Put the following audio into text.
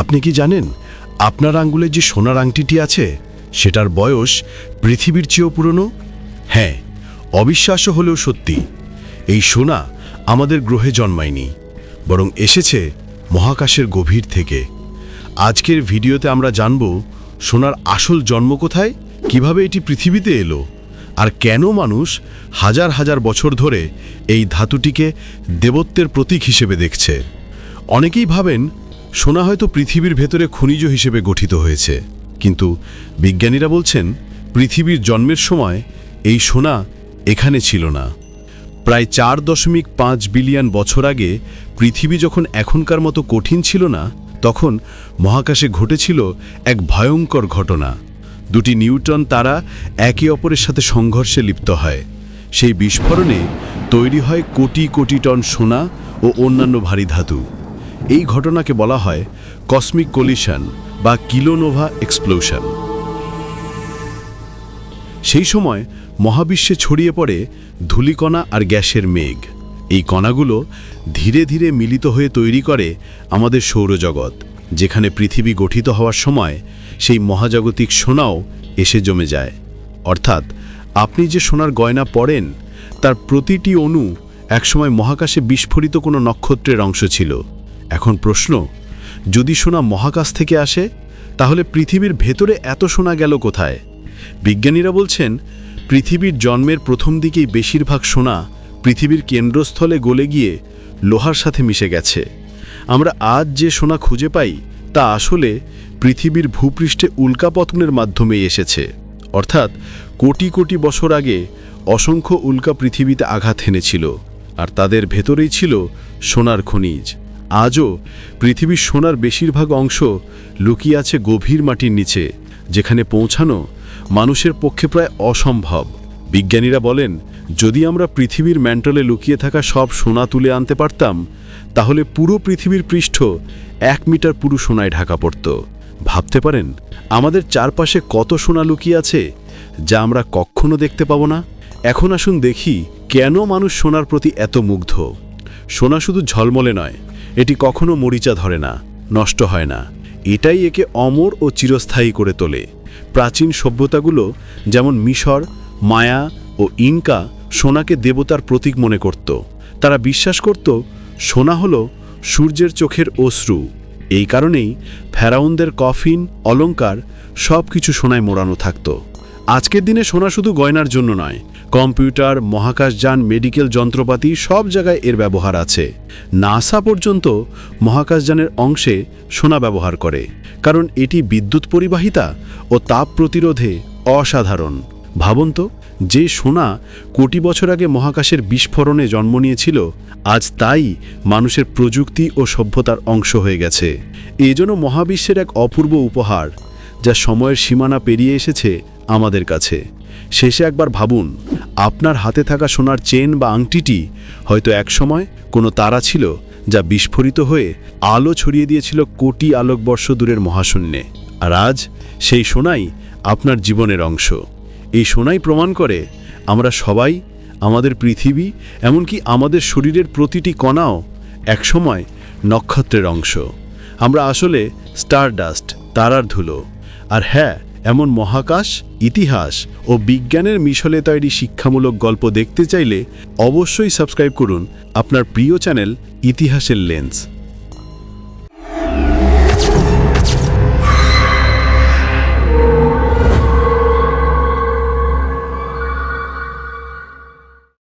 আপনি কি জানেন, আপনার আঙ্গুলে যে সোনার আংটিটি আছে, সেটার বয়স পৃথিবীর চেয়েও পুরনো? হ্যাঁ অবিশ্বাস্য হলেও সত্যি, এই সোনা আমাদের গ্রহে জন্মায়নি, বরং এসেছে মহাকাশের গভীর থেকে। আজকের ভিডিওতে আমরা জানব, সোনার আসল জন্ম কোথায়, কীভাবে এটি পৃথিবীতে এলো, আর কেন মানুষ হাজার হাজার বছর ধরে এই ধাতুটিকে দেবত্বের প্রতীক হিসেবে দেখছে। অনেকেই ভাবেন সোনা হয়তো পৃথিবীর ভেতরে খনিজ হিসেবে গঠিত হয়েছে, কিন্তু বিজ্ঞানীরা বলছেন পৃথিবীর জন্মের সময় এই সোনা এখানে ছিল না। প্রায় চার দশমিক পাঁচ বিলিয়ন বছর আগে পৃথিবী যখন এখনকার মতো কঠিন ছিল না, তখন মহাকাশে ঘটেছিল এক ভয়ঙ্কর ঘটনা। দুটি নিউটন তারা একে অপরের সাথে সংঘর্ষে লিপ্ত হয়। সেই বিস্ফোরণে তৈরি হয় কোটি কোটি টন সোনা ও অন্যান্য ভারী ধাতু। এই ঘটনাকে বলা হয় কসমিক কলিশন বা কিলোনোভা এক্সপ্লোশন সেই সময় মহাবিশ্বে ছড়িয়ে পড়ে ধূলিকণা আর গ্যাসের মেঘ। এই কণাগুলো ধীরে ধীরে মিলিত হয়ে তৈরি করে আমাদের সৌরজগৎ, যেখানে পৃথিবী গঠিত হওয়ার সময় সেই মহাজাগতিক সোনাও এসে জমে যায়। অর্থাৎ আপনি যে সোনার গয়না পড়েন, তার প্রতিটি অণু একসময় মহাকাশে বিস্ফোরিত কোনো নক্ষত্রের অংশ ছিল। এখন প্রশ্ন, যদি সোনা মহাকাশ থেকে আসে, তাহলে পৃথিবীর ভেতরে এত সোনা গেল কোথায়? বিজ্ঞানীরা বলছেন, পৃথিবীর জন্মের প্রথম দিকেই বেশিরভাগ সোনা পৃথিবীর কেন্দ্রস্থলে গলে গিয়ে লোহার সাথে মিশে গেছে। আমরা আজ যে সোনা খুঁজে পাই, তা আসলে পৃথিবীর ভূপৃষ্ঠে উল্কাপতনের মাধ্যমেই এসেছে। অর্থাৎ কোটি কোটি বছর আগে অসংখ্য উল্কা পৃথিবীতে আঘাত হেনেছিল, আর তাদের ভেতরেই ছিল সোনার খনিজ। আজও পৃথিবীর সোনার বেশিরভাগ অংশ লুকিয়ে আছে গভীর মাটির নিচে, যেখানে পৌঁছানো মানুষের পক্ষে প্রায় অসম্ভব। বিজ্ঞানীরা বলেন, যদি আমরা পৃথিবীর ম্যান্টলে লুকিয়ে থাকা সব সোনা তুলে আনতে পারতাম, তাহলে পুরো পৃথিবীর পৃষ্ঠ এক মিটার পুরো সোনায় ঢাকা পড়ত। ভাবতে পারেন, আমাদের চারপাশে কত সোনা লুকিয়ে আছে, যা আমরা কখনো দেখতে পাবো না? এখন আসুন দেখি, কেন মানুষ সোনার প্রতি এত মুগ্ধ? সোনা শুধু ঝলমলে নয় এটি কখনো মরিচা ধরে না, নষ্ট হয় না। এটাই একে অমর ও চিরস্থায়ী করে তোলে। প্রাচীন সভ্যতাগুলো যেমন মিশর, মায়া ও ইনকা সোনাকে দেবতার প্রতীক মনে করত। তারা বিশ্বাস করত, সোনা হল সূর্যের চোখের অশ্রু। এই কারণেই ফেরাউনদের কফিন অলঙ্কার সব কিছু সোনায় মোড়ানো থাকত। আজকের দিনে সোনা শুধু গয়নার জন্য নয়, কম্পিউটার, মহাকাশযান, মেডিকেল যন্ত্রপাতি, সব জায়গায় এর ব্যবহার আছে। নাসা পর্যন্ত মহাকাশযানের অংশে সোনা ব্যবহার করে, কারণ এটি বিদ্যুৎ পরিবাহিতা ও তাপ প্রতিরোধে অসাধারণ। ভাবুন তো, যে সোনা কোটি বছর আগে মহাকাশের বিস্ফোরণে জন্ম নিয়েছিল, আজ তাই মানুষের প্রযুক্তি ও সভ্যতার অংশ হয়ে গেছে। এজন্য মহাবিশ্বের এক অপূর্ব উপহার, যা সময়ের সীমানা পেরিয়ে এসেছে আমাদের কাছে। শেষে একবার ভাবুন, আপনার হাতে থাকা সোনার চেন বা আংটিটি হয়তো একসময় কোনো তারা ছিল যা বিস্ফোরিত হয়ে আলো ছড়িয়ে দিয়েছিল কোটি আলোকবর্ষ দূরের মহাশূন্যে। আর আজ সেই সোনাই আপনার জীবনের অংশ। এই সোনাই প্রমাণ করে আমরা সবাই, আমাদের পৃথিবী, এমনকি আমাদের শরীরের প্রতিটি কণাও একসময় নক্ষত্রের অংশ। আমরা আসলে স্টারডাস্ট, তারার ধুলো। আর হ্যাঁ এমন মহাকাশ, ইতিহাস ও বিজ্ঞানের মিশলে তৈরি শিক্ষামূলক গল্প দেখতে চাইলে অবশ্যই সাবস্ক্রাইব করুন আপনার প্রিয় চ্যানেল ইতিহাসের লেন্স।